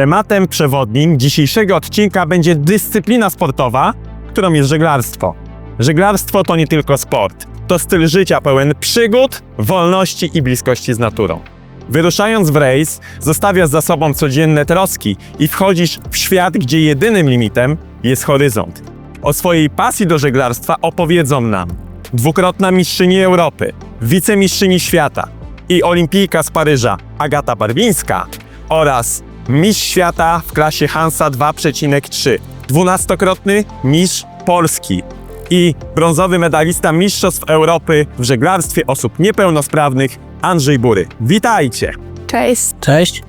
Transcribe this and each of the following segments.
Tematem przewodnim dzisiejszego odcinka będzie dyscyplina sportowa, którą jest żeglarstwo. Żeglarstwo to nie tylko sport, to styl życia pełen przygód, wolności i bliskości z naturą. Wyruszając w rejs, zostawiasz za sobą codzienne troski i wchodzisz w świat, gdzie jedynym limitem jest horyzont. O swojej pasji do żeglarstwa opowiedzą nam dwukrotna mistrzyni Europy, wicemistrzyni świata i olimpijka z Paryża Agata Barwińska oraz mistrz świata w klasie Hansa 2,3, dwunastokrotny mistrz Polski i brązowy medalista Mistrzostw Europy w żeglarstwie osób niepełnosprawnych Andrzej Bury. Witajcie! Cześć. Cześć.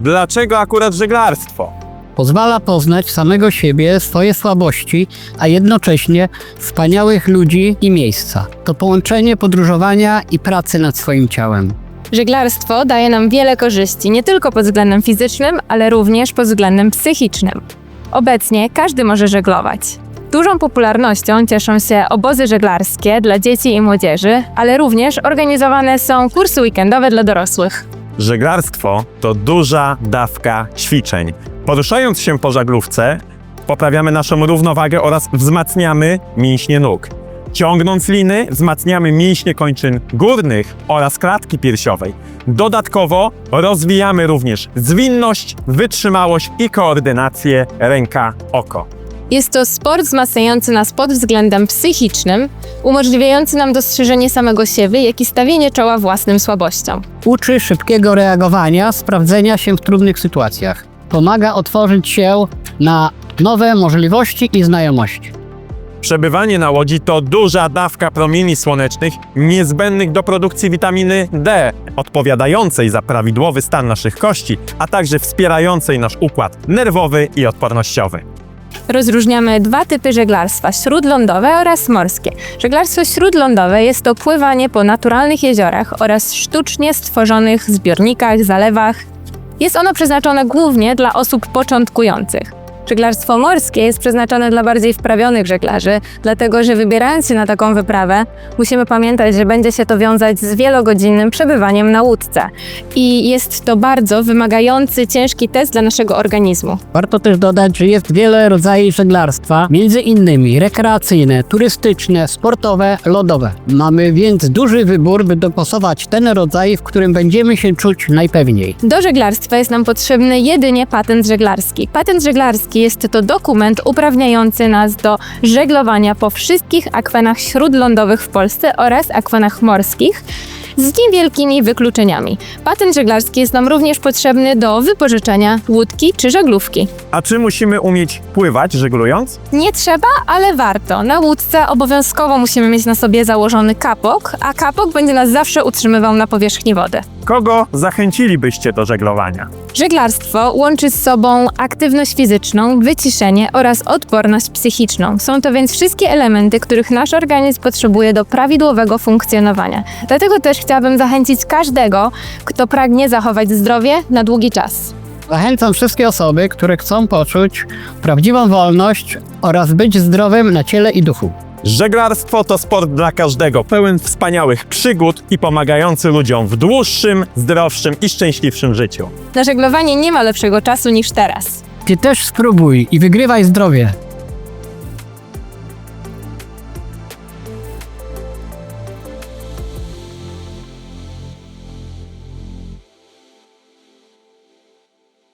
Dlaczego akurat żeglarstwo? Pozwala poznać samego siebie, swoje słabości, a jednocześnie wspaniałych ludzi i miejsca. To połączenie podróżowania i pracy nad swoim ciałem. Żeglarstwo daje nam wiele korzyści, nie tylko pod względem fizycznym, ale również pod względem psychicznym. Obecnie każdy może żeglować. Dużą popularnością cieszą się obozy żeglarskie dla dzieci i młodzieży, ale również organizowane są kursy weekendowe dla dorosłych. Żeglarstwo to duża dawka ćwiczeń. Poruszając się po żaglówce, poprawiamy naszą równowagę oraz wzmacniamy mięśnie nóg. Ciągnąc liny, wzmacniamy mięśnie kończyn górnych oraz klatki piersiowej. Dodatkowo rozwijamy również zwinność, wytrzymałość i koordynację ręka-oko. Jest to sport wzmacniający nas pod względem psychicznym, umożliwiający nam dostrzeżenie samego siebie, jak i stawienie czoła własnym słabościom. Uczy szybkiego reagowania, sprawdzenia się w trudnych sytuacjach. Pomaga otworzyć się na nowe możliwości i znajomości. Przebywanie na łodzi to duża dawka promieni słonecznych niezbędnych do produkcji witaminy D, odpowiadającej za prawidłowy stan naszych kości, a także wspierającej nasz układ nerwowy i odpornościowy. Rozróżniamy dwa typy żeglarstwa: śródlądowe oraz morskie. Żeglarstwo śródlądowe jest to pływanie po naturalnych jeziorach oraz sztucznie stworzonych zbiornikach, zalewach. Jest ono przeznaczone głównie dla osób początkujących. Żeglarstwo morskie jest przeznaczone dla bardziej wprawionych żeglarzy, dlatego że wybierając się na taką wyprawę, musimy pamiętać, że będzie się to wiązać z wielogodzinnym przebywaniem na łódce. I jest to bardzo wymagający, ciężki test dla naszego organizmu. Warto też dodać, że jest wiele rodzajów żeglarstwa, między innymi rekreacyjne, turystyczne, sportowe, lodowe. Mamy więc duży wybór, by dopasować ten rodzaj, w którym będziemy się czuć najpewniej. Do żeglarstwa jest nam potrzebny jedynie patent żeglarski. Patent żeglarski jest to dokument uprawniający nas do żeglowania po wszystkich akwenach śródlądowych w Polsce oraz akwenach morskich z niewielkimi wykluczeniami. Patent żeglarski jest nam również potrzebny do wypożyczenia łódki czy żaglówki. A czy musimy umieć pływać żeglując? Nie trzeba, ale warto. Na łódce obowiązkowo musimy mieć na sobie założony kapok, a kapok będzie nas zawsze utrzymywał na powierzchni wody. Kogo zachęcilibyście do żeglowania? Żeglarstwo łączy z sobą aktywność fizyczną, wyciszenie oraz odporność psychiczną. Są to więc wszystkie elementy, których nasz organizm potrzebuje do prawidłowego funkcjonowania. Dlatego też chciałabym zachęcić każdego, kto pragnie zachować zdrowie na długi czas. Zachęcam wszystkie osoby, które chcą poczuć prawdziwą wolność oraz być zdrowym na ciele i duchu. Żeglarstwo to sport dla każdego, pełen wspaniałych przygód i pomagający ludziom w dłuższym, zdrowszym i szczęśliwszym życiu. Na żeglowanie nie ma lepszego czasu niż teraz. Ty też spróbuj i wygrywaj zdrowie.